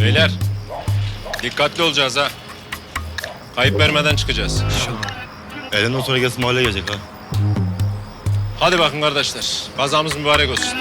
Beyler, dikkatli olacağız ha. Kayıp vermeden çıkacağız. Elinden sonra gelsin mahalleye gelecek ha. Hadi bakın kardeşler, kazamız mübarek olsun.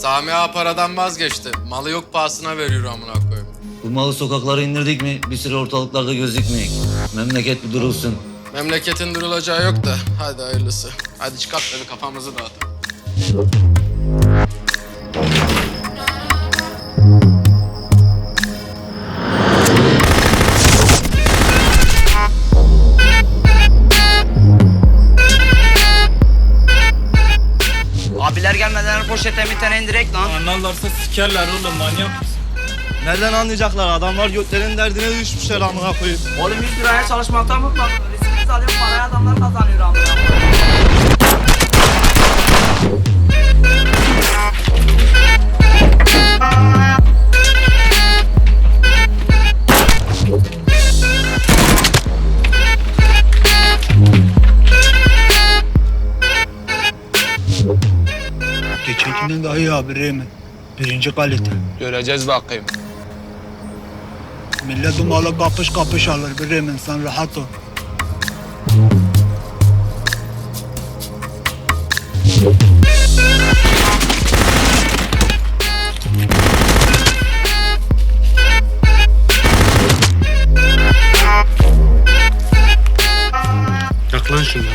Sami Ağa paradan vazgeçti. Malı yok pahasına veriyor amına koyayım. Bu malı sokaklara indirdik mi bir süre ortalıklarda gözükmeyek. Memleket bir durulsun. Memleketin durulacağı yok da hadi hayırlısı. Hadi çıkart da bir kafamızı dağıtalım. Tane indirek lan. Anlarlarsa sikerler oğlum manyak mısın? Nereden anlayacaklar? Adamlar göklerin derdine düşmüşler amına koyayım. Oğlum 100 liraya çalışmaktan mutlu. Riskimiz alıyor parayı adamlar kazanıyor amına. Geçenkinden daha iyi abi Reymen. Birinci kalite. Göreceğiz bakayım. Millet o malı kapış kapış alır bir Reymen sen rahat ol. Yak lan şunları.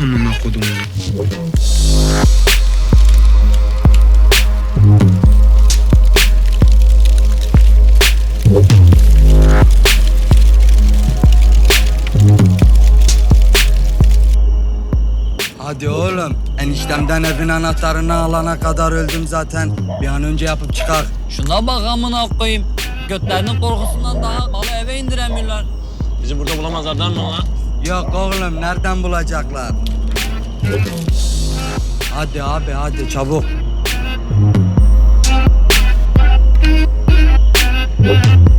Amına kodum. Hadi oğlum. Eniştemden evin anahtarını alana kadar öldüm zaten. Bir an önce yapıp çıkar. Şuna bak amına koyayım. Götlerinin korkusundan daha malı eve indiremiyorlar. Bizi burada bulamazlar mı lan? Yok oğlum nereden bulacaklar? Hadi abi hadi çabuk. Thank you.